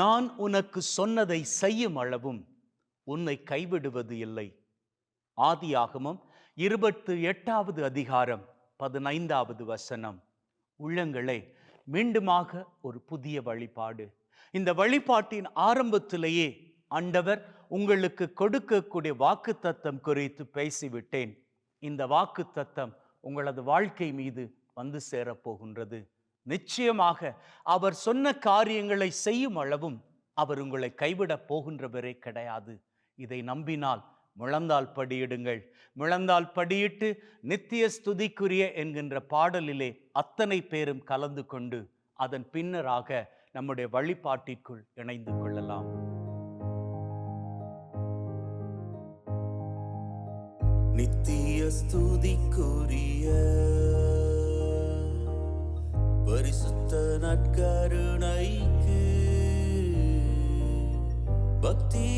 நான் உனக்கு சொன்னதை செய்யும் அளவும் உன்னை கைவிடுவது இல்லை. ஆதியாகமம் இருபத்து எட்டாவது அதிகாரம் பதினைந்தாவது வசனம். உள்ளங்களே மீண்டுமாக ஒரு புதிய வழிபாடு. இந்த வழிபாட்டின் ஆரம்பத்திலேயே ஆண்டவர் உங்களுக்கு கொடுக்கக்கூடிய வாக்கு தத்தம் குறித்து பேசிவிட்டேன். இந்த வாக்கு தத்தம் உங்களது வாழ்க்கை மீது வந்து சேரப்போகின்றது. நிச்சயமாக அவர் சொன்ன காரியங்களை செய்யும் அளவும் அவர் உங்களை கைவிடப் போகின்றவரே கிடையாது. இதை நம்பினால் முழந்தால் படியிடுங்கள். முழந்தால் படியிட்டு நித்திய ஸ்துதிக்குரிய என்கின்ற பாடலிலே அத்தனை பேரும் கலந்து கொண்டு அதன் பின்னராக நம்முடைய வழிபாட்டிற்குள் இணைந்து கொள்ளலாம். நித்திய ஸ்துதிக்குரிய பரிசுத்த நற்கருணைக்கு பக்தி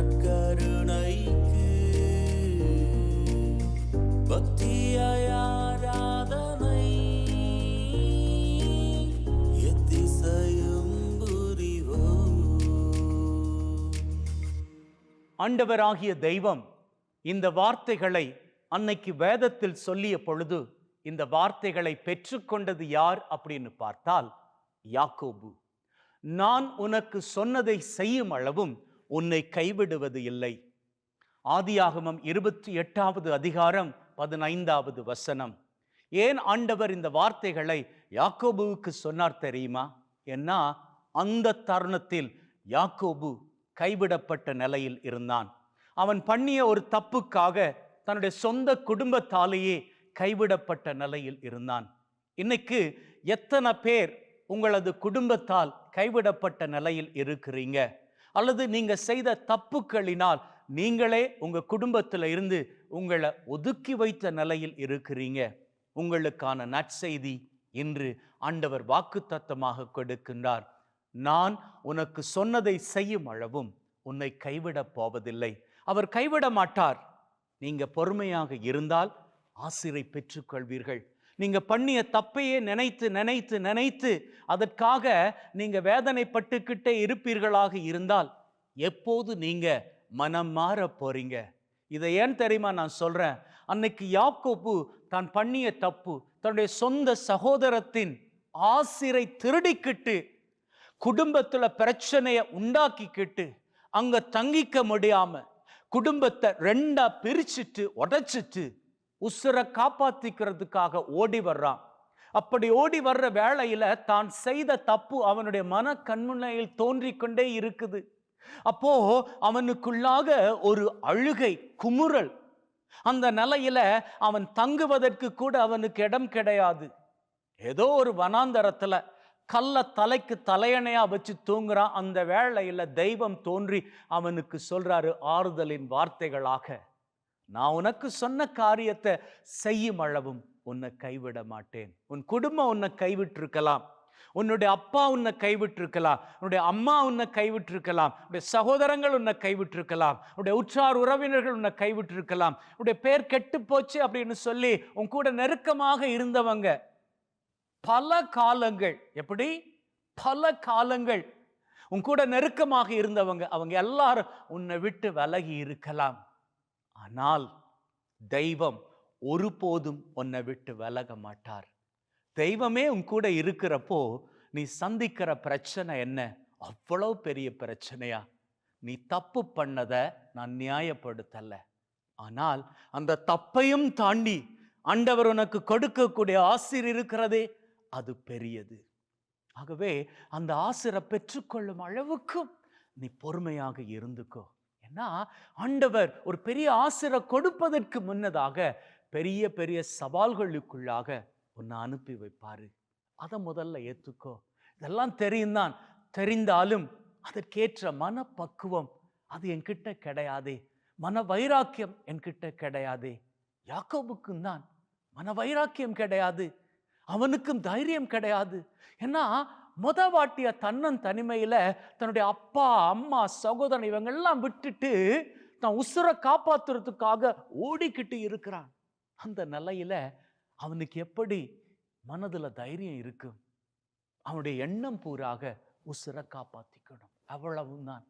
நற்கருணைக்கு பக்தியாராதனை எத்திசையும் ஆண்டவராகிய தெய்வம் இந்த வார்த்தைகளை அன்னைக்கு வேதத்தில் சொல்லிய பொழுது இந்த வார்த்தைகளை பெற்றுக்கொண்டது யார் அப்படின்னு பார்த்தால் யாக்கோபு. நான் உனக்கு சொன்னதை செய்யும் அளவும் உன்னை கைவிடுவது இல்லை. ஆதியாகமம் இருபத்தி எட்டாவது அதிகாரம் பதினைந்தாவது வசனம். ஏன் ஆண்டவர் இந்த வார்த்தைகளை யாக்கோபுவுக்கு சொன்னார் தெரியுமா? ஏன்னா அந்த தருணத்தில் யாக்கோபு கைவிடப்பட்ட நிலையில் இருந்தான். அவன் பண்ணிய ஒரு தப்புக்காக தன்னுடைய சொந்த குடும்பத்தாலேயே கைவிடப்பட்ட நிலையில் இருந்தான். இன்னைக்கு எத்தனை பேர் உங்களது குடும்பத்தால் கைவிடப்பட்ட நிலையில் இருக்கிறீங்க? அல்லது நீங்க செய்த தப்புக்களினால் நீங்களே உங்க குடும்பத்துல இருந்து உங்களை ஒதுக்கி வைத்த நிலையில் இருக்கிறீங்க. உங்களுக்கான நற்செய்தி இன்று ஆண்டவர் வாக்குத்தத்தமாக கொடுக்கின்றார். நான் உனக்கு சொன்னதை செய்யும் அளவும் உன்னை கைவிடப் போவதில்லை. அவர் கைவிட மாட்டார். நீங்க பொறுமையாக இருந்தால் ஆசிரை பெற்றுக்கொள்வீர்கள். நீங்கள் பண்ணிய தப்பையே நினைத்து நினைத்து நினைத்து அதற்காக நீங்கள் வேதனைப்பட்டுக்கிட்டே இருப்பீர்களாக இருந்தால் எப்போது நீங்கள் மனம் மாற போறீங்க? இதை ஏன் தெரியுமா நான் சொல்கிறேன் அன்னைக்கு யாக்கோப்பு தான் பண்ணிய தப்பு தன்னுடைய சொந்த சகோதரத்தின் ஆசிரை திருடிக்கிட்டு குடும்பத்தில் பிரச்சனையை உண்டாக்கிக்கிட்டு அங்கே தங்கிக்க முடியாமல் குடும்பத்தை ரெண்டாக பிரிச்சுட்டு உடைச்சிட்டு உசுரை காப்பாத்திக்கிறதுக்காக ஓடி வர்றான். அப்படி ஓடி வர்ற வேளையில தான் செய்த தப்பு அவனுடைய மன கண்முனையில் தோன்றிக்கொண்டே இருக்குது. அப்போ அவனுக்குள்ளாக ஒரு அழுகை குமுறல். அந்த நிலையில அவன் தங்குவதற்கு கூட அவனுக்கு இடம் கிடையாது. ஏதோ ஒரு வனாந்தரத்துல கல்ல தலைக்கு தலையணையா வச்சு தூங்குறான். அந்த வேளையில தெய்வம் தோன்றி அவனுக்கு சொல்றாரு ஆறுதலின் வார்த்தைகளாக. நான் உனக்கு சொன்ன காரியத்தை செய்யும் அளவும் உன்னை கைவிட மாட்டேன். உன் குடும்பம் உன்னை கைவிட்டிருக்கலாம். உன்னுடைய அப்பா உன்னை கைவிட்டிருக்கலாம். உன்னுடைய அம்மா உன்னை கைவிட்டிருக்கலாம். உடைய சகோதரங்கள் உன்னை கைவிட்டிருக்கலாம். உன்னுடைய உற்றார் உறவினர்கள் உன்னை கைவிட்டிருக்கலாம். உடைய பேர் கெட்டு போச்சு அப்படின்னு சொல்லி உன் கூட நெருக்கமாக இருந்தவங்க பல காலங்கள் எப்படி? பல காலங்கள் உன் கூட நெருக்கமாக இருந்தவங்க அவங்க எல்லாரும் உன்னை விட்டு விலகி இருக்கலாம். ஆனால் தெய்வம் ஒருபோதும் உன்னை விட்டு விலக மாட்டார். தெய்வமே உன் கூட இருக்கிறப்போ நீ சந்திக்கிற பிரச்சனை என்ன? அவ்வளோ பெரிய பிரச்சனையா? நீ தப்பு பண்ணதை நான் நியாயப்படுத்தல. ஆனால் அந்த தப்பையும் தாண்டி ஆண்டவர் உனக்கு கொடுக்கக்கூடிய ஆசிர் இருக்கிறதே அது பெரியது. ஆகவே அந்த ஆசிரை பெற்றுக்கொள்ளும் அளவுக்கும் நீ பொறுமையாக இருந்துக்கோ. ஏன்னா ஆண்டவர் ஒரு பெரிய ஆசிரை கொடுப்பதற்கு முன்னதாக பெரிய பெரிய சவால்களுக்குள்ளாக உன்னை அனுப்பி வைப்பாரு. அதை முதல்ல ஏத்துக்கோ. இதெல்லாம் தெரியும் தான் தெரிந்தாலும் அதற்கேற்ற மனப்பக்குவம் அது என்கிட்ட கிடையாதே. மன வைராக்கியம் என்கிட்ட கிடையாதே. யாக்கோபுக்கும் தான். மன வைராக்கியம் கிடையாது. அவனுக்கும் தைரியம் கிடையாது. ஏன்னா முத வாட்டிய தன்னன் தனிமையில் தன்னுடைய அப்பா அம்மா சகோதரன் இவங்கெல்லாம் விட்டுட்டு தான் உசுரை காப்பாத்துறதுக்காக ஓடிக்கிட்டு இருக்கிறான். அந்த நிலையில் அவனுக்கு எப்படி மனதில் தைரியம் இருக்கும் அவனுடைய எண்ணம் பூராக உசுரை காப்பாற்றிக்கணும் அவ்வளவும் தான்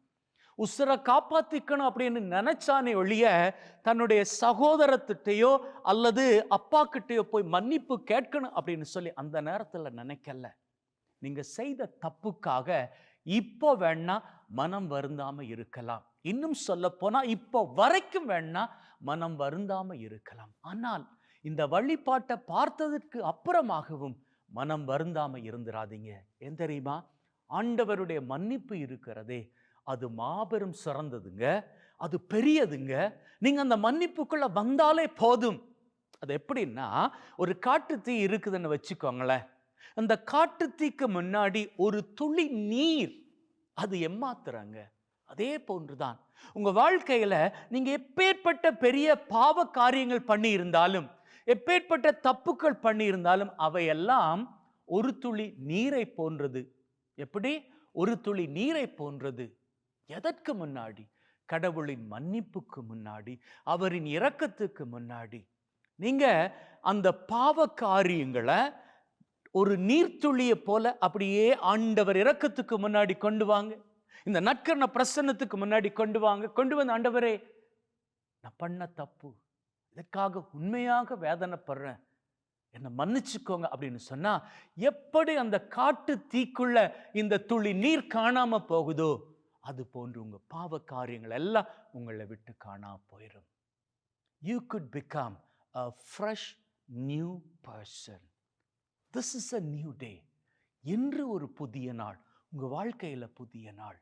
உசுரை காப்பாற்றிக்கணும் அப்படின்னு நினைச்சானே ஒழிய தன்னுடைய சகோதரத்திட்டையோ அல்லது அப்பா போய் மன்னிப்பு கேட்கணும் அப்படின்னு சொல்லி அந்த நேரத்தில் நினைக்கல. நீங்கள் செய்த தப்புக்காக இப்போ வேணா மனம் வருந்தாமல் இருக்கலாம். இன்னும் சொல்ல இப்போ வரைக்கும் வேணா மனம் வருந்தாமல் இருக்கலாம். ஆனால் இந்த வழிபாட்டை பார்த்ததற்கு அப்புறமாகவும் மனம் வருந்தாமல் இருந்துடாதீங்க ஏன் தெரியுமா? ஆண்டவருடைய மன்னிப்பு இருக்கிறதே. அது மாபெரும் சிறந்ததுங்க. அது பெரியதுங்க. நீங்கள் அந்த மன்னிப்புக்குள்ளே வந்தாலே போதும். அது எப்படின்னா ஒரு காட்டு தீ இருக்குதுன்னு வச்சுக்கோங்களேன். அந்த காட்டு தீக்கு முன்னாடி ஒரு துளி நீர். அது எம்மாத்துறாங்க அதே போன்றுதான். உங்க வாழ்க்கையில நீங்க எப்பேற்பட்ட பெரிய பாவ காரியங்கள் பண்ணி இருந்தாலும் எப்பேற்பட்ட தப்புக்கள் பண்ணி இருந்தாலும் அவையெல்லாம் ஒரு துளி நீரை போன்றது. எப்படி? ஒரு துளி நீரை போன்றது. எதற்கு முன்னாடி? கடவுளின் மன்னிப்புக்கு முன்னாடி அவரின் இரக்கத்துக்கு முன்னாடி. நீங்க அந்த பாவ காரியங்களை ஒரு நீர்த்துளியை போல அப்படியே ஆண்டவர் இறக்கத்துக்கு முன்னாடி கொண்டு வாங்க. இந்த நற்கரண பிரசன்னத்துக்கு முன்னாடி கொண்டு வாங்க. கொண்டு வந்து ஆண்டவரே நான் பண்ண தப்பு. இதற்காக உண்மையாக வேதனைப்படுறேன்? என்னை மன்னிச்சுக்கோங்க அப்படின்னு சொன்னால் எப்படி அந்த காட்டு தீக்குள்ள இந்த துளி நீர் காணாமல் போகுதோ அது போன்று உங்கள் பாவ காரியங்கள் எல்லாம் உங்களை விட்டு காணாம போயிடும் you could become a fresh new person this is a new day என்று ஒரு புதிய நாள். உங்கள் வாழ்க்கையில புதிய நாள்.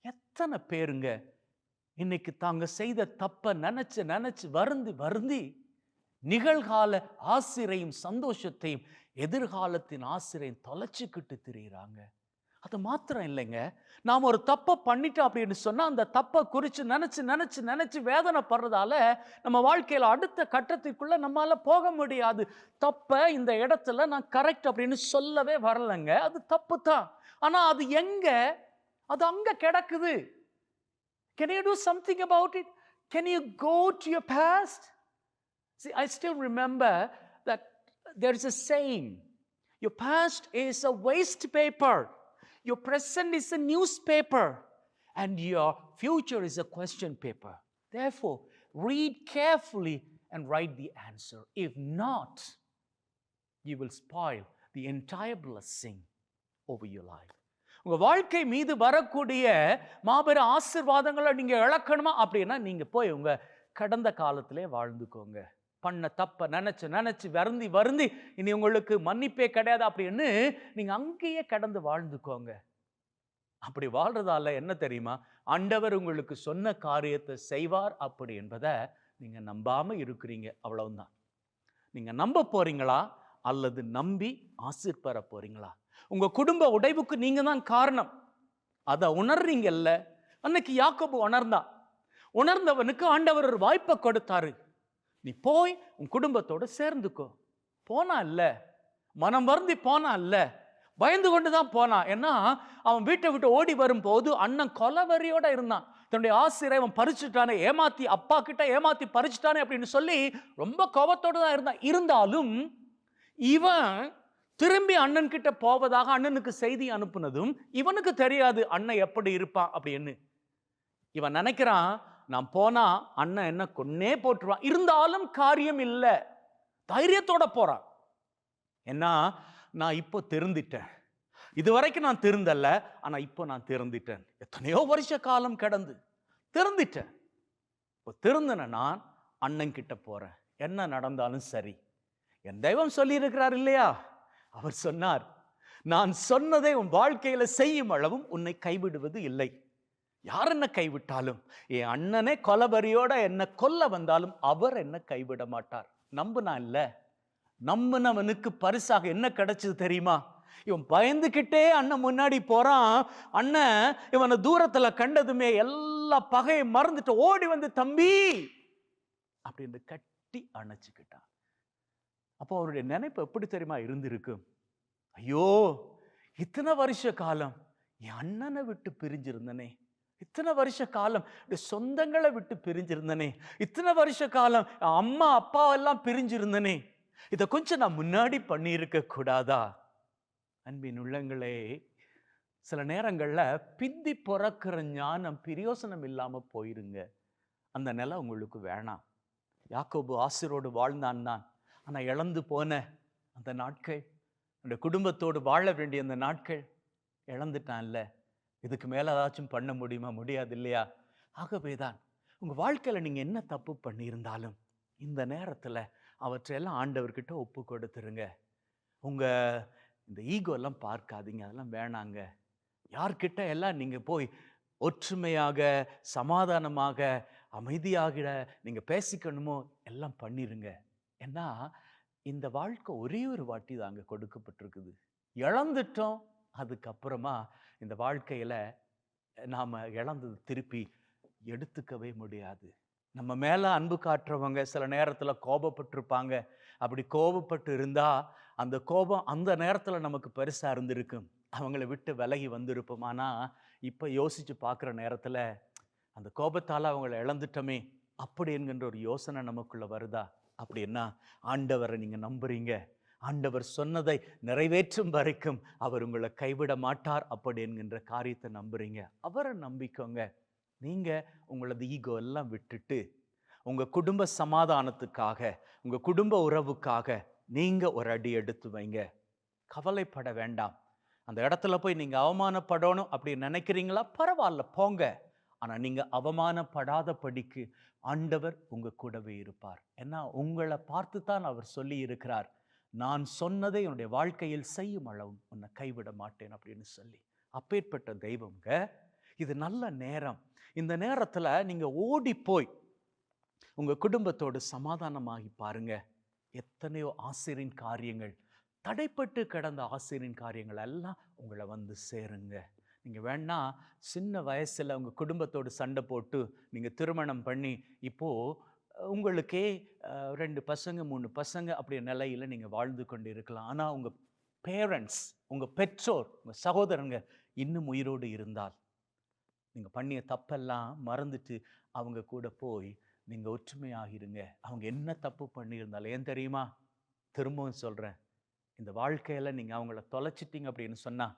எத்தனை பேருங்க இன்னைக்கு தாங்க செய்த தப்பை நினச்சி நினச்சி வருந்தி வருந்தி நிகழ்கால ஆசிரையும் சந்தோஷத்தையும் எதிர்காலத்தின் ஆசிரையும் தொலைச்சிக்கிட்டு திரியிறாங்க. அது மாத்திரம் இல்லைங்க. நாம் ஒரு தப்பை பண்ணிட்டோம் அப்படின்னு சொன்னால் அந்த தப்பை குறித்து நினச்சி நினச்சி நினச்சி வேதனை வேதனைப்படுறதால நம்ம வாழ்க்கையில் அடுத்த கட்டத்திற்குள்ளே நம்மளால் போக முடியாது. தப்பை இந்த இடத்துல நான் கரெக்ட் அப்படின்னு சொல்லவே வரலைங்க. அது தப்பு தான். ஆனால் அது எங்கே? அது அங்கே கிடக்குது. Can you do something about it can you go to your past see I still remember that there is a saying your past is a waste paper your present is a newspaper, and your future is a question paper. Therefore, read carefully and write the answer. If not, you will spoil the entire blessing over your life. உங்க வாழ்க்கை மீது வரக்கூடிய மாபெரும் ஆசிர்வாதங்களை நீங்க இழக்கணுமா அப்படின்னா நீங்க போய் உங்க கடந்த காலத்திலே வாழ்ந்துக்கோங்க பண்ண தப்ப நினச்சி நினச்சி வருந்தி வருந்தி இனி உங்களுக்கு மன்னிப்பே கிடையாது அப்படின்னு நீங்கள் அங்கேயே கடந்து வாழ்ந்துக்கோங்க. அப்படி வாழ்றதால என்ன தெரியுமா? ஆண்டவர் உங்களுக்கு சொன்ன காரியத்தை செய்வார் அப்படி என்பதை நீங்கள் நம்பாமல் இருக்கிறீங்க. அவ்வளவுதான். நீங்கள் நம்ப போகிறீங்களா அல்லது நம்பி ஆசிர் பெற உங்கள் குடும்ப உடைவுக்கு நீங்கள் தான் காரணம். அதை உணர்றீங்கல்ல? அன்னைக்கு யாக்கோபு உணர்ந்தா. உணர்ந்தவனுக்கு ஆண்டவர் ஒரு வாய்ப்பை கொடுத்தாரு. நீ போய் உன் குடும்பத்தோடு சேர்ந்துக்கோ. போனா இல்ல. மனம் வருந்தி போனா இல்ல. பயந்து கொண்டு தான் போனான் ஏன்னா அவன் வீட்டை விட்டு ஓடி வரும்போது அண்ணன் கொலவரியோட இருந்தான். தன்னுடைய ஆசிரியர் அவன் பறிச்சுட்டானே ஏமாத்தி அப்பா கிட்ட ஏமாத்தி பறிச்சுட்டானே அப்படின்னு சொல்லி ரொம்ப கோபத்தோடு தான் இருந்தான். இருந்தாலும் இவன் திரும்பி அண்ணன் கிட்ட போவதாக அண்ணனுக்கு செய்தி அனுப்புனதும் இவனுக்கு தெரியாது அண்ணன் எப்படி இருப்பான் அப்படின்னு. இவன் நினைக்கிறான் நான் போனா அண்ணன் என்ன கொன்னே போட்டுருவான். இருந்தாலும் காரியம் இல்லை. தைரியத்தோட போறான் ஏன்னா நான் இப்போ தெரிந்துட்டேன். இது வரைக்கும் நான் திருந்தல்ல ஆனா இப்போ நான் திருந்திட்டேன். எத்தனையோ வருஷ காலம் கடந்து. திருந்திட்டேன். இப்போ திருந்தின நான் அண்ணன் கிட்ட போறேன். என்ன நடந்தாலும் சரி. என் தெய்வம் சொல்லியிருக்கிறார் இல்லையா? அவர் சொன்னார் நான் சொன்னதை உன் வாழ்க்கையில செய்யும் அளவும் உன்னை கைவிடுவது இல்லை. யார் என்ன கைவிட்டாலும் என் அண்ணனே கொலபரியோட என்ன கொல்ல வந்தாலும் அவர் என்ன கைவிட மாட்டார். நம்புனா இல்லை? நம்பினவனுக்கு பரிசாக என்ன கிடைச்சது தெரியுமா? இவன் பயந்துக்கிட்டே அண்ணன் முன்னாடி போகிறான் அண்ணன் இவனை தூரத்தில் கண்டதுமே எல்லா பகையை மறந்துட்டு ஓடி வந்து தம்பி! அப்படின்னு கட்டி அணைச்சிக்கிட்டான். அப்போ அவருடைய நினைப்பு எப்படி தெரியுமா இருந்திருக்கு? ஐயோ இத்தனை வருஷ காலம் என் அண்ணனை விட்டு பிரிஞ்சிருந்தனே. இத்தனை வருஷ காலம் சொந்தங்களை விட்டு பிரிஞ்சிருந்தனே. இத்தனை வருஷ காலம் அம்மா அப்பா எல்லாம் பிரிஞ்சிருந்தனே. இதை கொஞ்சம் நான் முன்னாடி பண்ணியிருக்க கூடாதா? அன்பின் உள்ளங்களே சில நேரங்களில் பிந்தி பிறக்கிற ஞானம் பிரயோசனம் இல்லாமல் போயிருங்க. அந்த நிலை உங்களுக்கு வேணாம். யாக்கோபு ஆசிரோடு வாழ்ந்தான் தான் ஆனால் இழந்து போன அந்த நாட்கள் அந்த குடும்பத்தோடு வாழ வேண்டிய அந்த நாட்கள் இழந்துட்டான்ல. இதுக்கு மேலே ஏதாச்சும் பண்ண முடியுமா? முடியாது இல்லையா? ஆகவே தான் உங்கள் வாழ்க்கையில் நீங்கள் என்ன தப்பு பண்ணியிருந்தாலும் இந்த நேரத்தில் அவற்றையெல்லாம் ஆண்டவர்கிட்ட ஒப்பு கொடுத்துருங்க. உங்கள் இந்த ஈகோ எல்லாம் பார்க்காதீங்க அதெல்லாம் வேணாங்க. யார்கிட்ட எல்லாம் நீங்கள் போய் ஒற்றுமையாக சமாதானமாக அமைதியாக நீங்கள் பேசிக்கணுமோ எல்லாம் பண்ணிடுங்க ஏன்னா இந்த வாழ்க்கை ஒரே ஒரு வாட்டி தாங்க கொடுக்கப்பட்டிருக்குது. இழந்துட்டோம் அதுக்கப்புறமா இந்த வாழ்க்கையில் நாம் இழந்தது திருப்பி எடுத்துக்கவே முடியாது. நம்ம மேலே அன்பு காட்டுறவங்க சில நேரத்தில் கோபப்பட்டிருப்பாங்க. அப்படி கோபப்பட்டு இருந்தால் அந்த கோபம் அந்த நேரத்தில் நமக்கு பெருசாக இருந்திருக்கும். அவங்கள விட்டு விலகி வந்திருப்போம். ஆனால் இப்போ யோசித்து பார்க்குற நேரத்தில் அந்த கோபத்தால் அவங்கள இழந்துட்டோமே அப்படி என்கின்ற ஒரு யோசனை நமக்குள்ளே வருதா? அப்படின்னா ஆண்டவரை நீங்கள் நம்புறீங்க. ஆண்டவர் சொன்னதை நிறைவேற்றும் வரைக்கும் அவர் உங்களை கைவிட மாட்டார் அப்படி என்கின்ற காரியத்தை நம்புறீங்க. அவரை நம்பிக்கோங்க. நீங்க உங்களது ஈகோ எல்லாம் விட்டுட்டு உங்க குடும்ப சமாதானத்துக்காக உங்க குடும்ப உறவுக்காக நீங்க ஒரு அடி எடுத்து வைங்க. கவலைப்பட வேண்டாம். அந்த இடத்துல போய் நீங்க அவமானப்படணும் அப்படி நினைக்கிறீங்களா? பரவாயில்ல போங்க. ஆனா நீங்க அவமானப்படாத படிக்கு ஆண்டவர் உங்க கூடவே இருப்பார். ஏன்னா உங்களை பார்த்து தான் அவர் சொல்லி இருக்கிறார் நான் சொன்னதை என்னுடைய வாழ்க்கையில் செய்யும் அளவும் உன்னை கைவிட மாட்டேன் அப்படின்னு சொல்லி. அப்பேற்பட்ட தெய்வம்ங்க இது நல்ல நேரம். இந்த நேரத்தில் நீங்கள் ஓடி போய் உங்கள் குடும்பத்தோடு சமாதானமாகி பாருங்க. எத்தனையோ ஆசிரியின் காரியங்கள் தடைப்பட்டு கிடந்த ஆசிரியின் காரியங்கள் எல்லாம் உங்களை வந்து சேருங்க. நீங்கள் வேணா சின்ன வயசில் உங்கள் குடும்பத்தோடு சண்டை போட்டு நீங்கள் திருமணம் பண்ணி இப்போது உங்களுக்கே ரெண்டு பசங்க மூணு பசங்க அப்படி நிலையில் நீங்கள் வாழ்ந்து கொண்டு இருக்கலாம் ஆனால் உங்கள் பேரண்ட்ஸ் உங்கள் பெற்றோர் உங்கள் சகோதரங்க இன்னும் உயிரோடு இருந்தால் நீங்கள் பண்ணிய தப்பெல்லாம் மறந்துட்டு அவங்க கூட போய் நீங்கள் ஒற்றுமையாகிருங்க. அவங்க என்ன தப்பு பண்ணியிருந்தாலும் ஏன் தெரியுமா? திரும்பவும் சொல்கிறேன் இந்த வாழ்க்கையில் நீங்கள் அவங்கள தொலைச்சிட்டீங்க அப்படின்னு சொன்னால்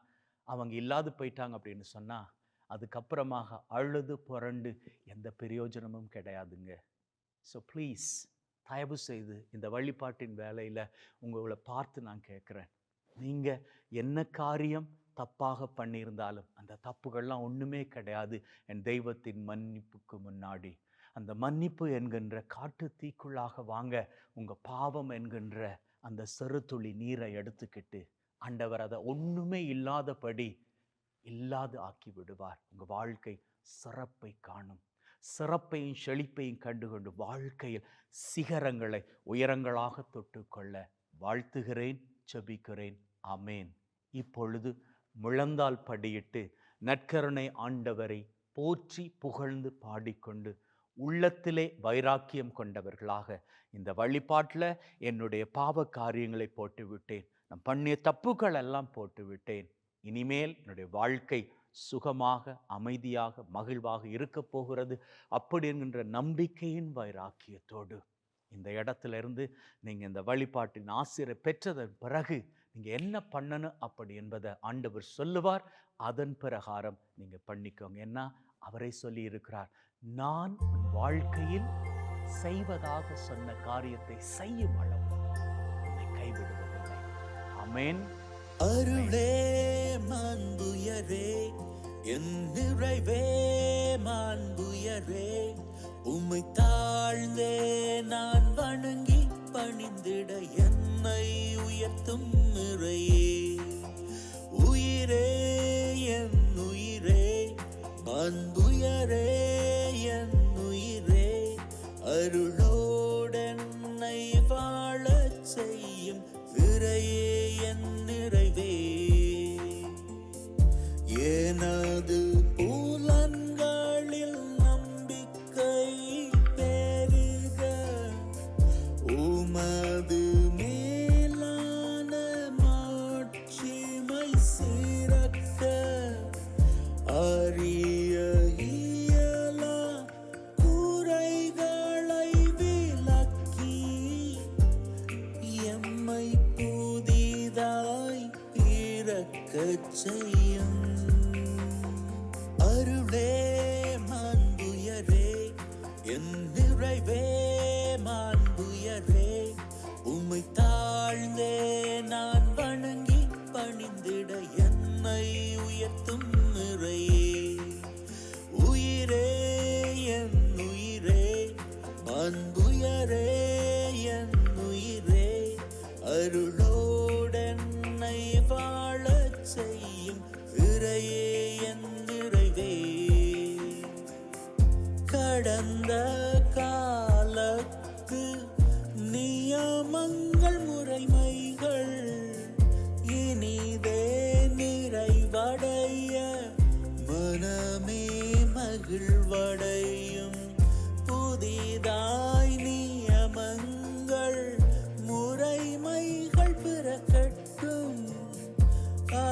அவங்க இல்லாது போயிட்டாங்க அப்படின்னு சொன்னால் அதுக்கப்புறமாக அழுது புரண்டு எந்த பிரயோஜனமும் கிடையாதுங்க. ஸோ ப்ளீஸ் தயவு செய்து இந்த வழிபாட்டின் வேலையில் உங்களை பார்த்து நான் கேட்குறேன் நீங்கள் என்ன காரியம் தப்பாக பண்ணியிருந்தாலும் அந்த தப்புகள்லாம் ஒன்றுமே கிடையாது என் தெய்வத்தின் மன்னிப்புக்கு முன்னாடி. அந்த மன்னிப்பு என்கின்ற காட்டு தீக்குள்ளாக வாங்க உங்கள் பாவம் என்கின்ற அந்த சிறுதுளி நீரை எடுத்துக்கிட்டு ஆண்டவர் அதை ஒன்றுமே இல்லாதபடி இல்லாது ஆக்கி விடுவார். உங்கள் வாழ்க்கை சிறப்பை காணும். சிறப்பையும் செழிப்பையும் கண்டுகொண்டு வாழ்க்கையில் சிகரங்களை உயரங்களாக தொட்டுக்கொள்ள வாழ்த்துகிறேன் செபிக்கிறேன் அமேன் இப்பொழுது முழந்தால் படியிட்டு நற்கருணை ஆண்டவரை போற்றி புகழ்ந்து பாடிக்கொண்டு உள்ளத்திலே வைராக்கியம் கொண்டவர்களாக இந்த வழிபாட்டில் என்னுடைய பாவ காரியங்களை போட்டு விட்டேன் நான் பண்ணிய தப்புக்கள் எல்லாம் போட்டு விட்டேன் இனிமேல் என்னுடைய வாழ்க்கை சுகமாக அமைதியாக மகிழ்வாக இருக்கப் போகிறது அப்படி என்கின்ற நம்பிக்கையின் வைராக்கியத்தோடு. இந்த இடத்துல இருந்து நீங்கள் இந்த வழிபாட்டின் ஆசிரியரை பெற்றதன் பிறகு நீங்கள் என்ன பண்ணணும் அப்படி என்பதை ஆண்டவர் சொல்லுவார். அதன் பிரகாரம் நீங்கள் பண்ணிக்கோங்க. ஏன்னா அவரே சொல்லி இருக்கிறார் நான் உன் வாழ்க்கையில் செய்வதாக சொன்ன காரியத்தை செய்யும் அளவு கைவிடுவதில்லை. அமேன் அருளே மாண்புயரே என் நிறைவே மாண்புயரே. உம்மை தாழ்ந்தே நான் வணங்கி பணிந்திட என்னை உயர்த்தும் நிறையே. உயிரே என் உயிரே மாண்புயரே என் உயிரே. அருளோ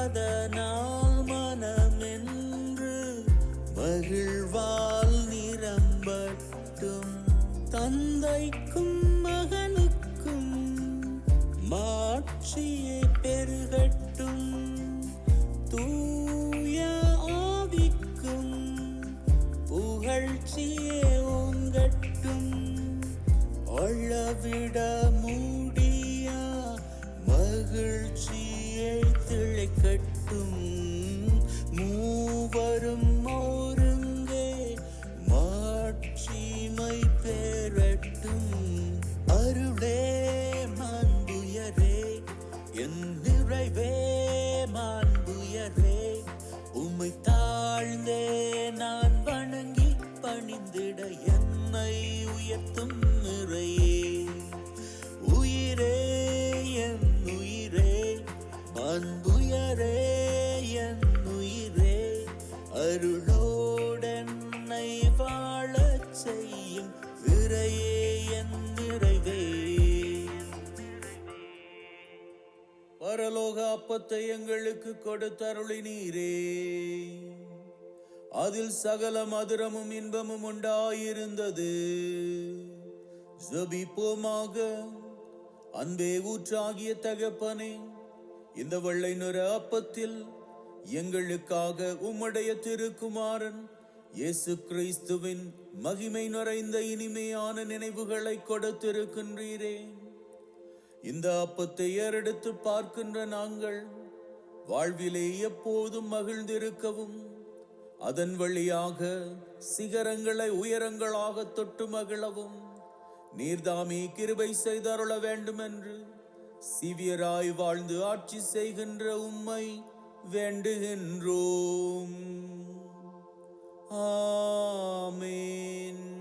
ಮದನಾ அப்பத்தை எங்களுக்கு கொடுத்தருளினீரே. அதில் சகல மதுரமும் இன்பமும் உண்டாயிருந்தது. ஜபிப்போமாக. அன்பே ஊற்றாகிய தகப்பனே இந்த வெள்ளை நிற அப்பத்தில் எங்களுக்காக உம்முடைய திருக்குமாரன் இயேசு கிறிஸ்துவின் மகிமை நிறைந்த இனிமையான நினைவுகளை கொடுத்திருக்கின்றீரேன் இந்த அப்பத்தை ஏறெடுத்து பார்க்கின்ற நாங்கள் வாழ்விலே எப்போதும் மகிழ்ந்திருக்கவும் அதன் வழியாக சிகரங்களை உயரங்களாக தொட்டு மகிழவும். நீர்தாமே கிருபை செய்தருள வேண்டுமென்று சிவியராய் வாழ்ந்து ஆட்சி செய்கின்ற உம்மை வேண்டுகின்றோம். ஆமேன்.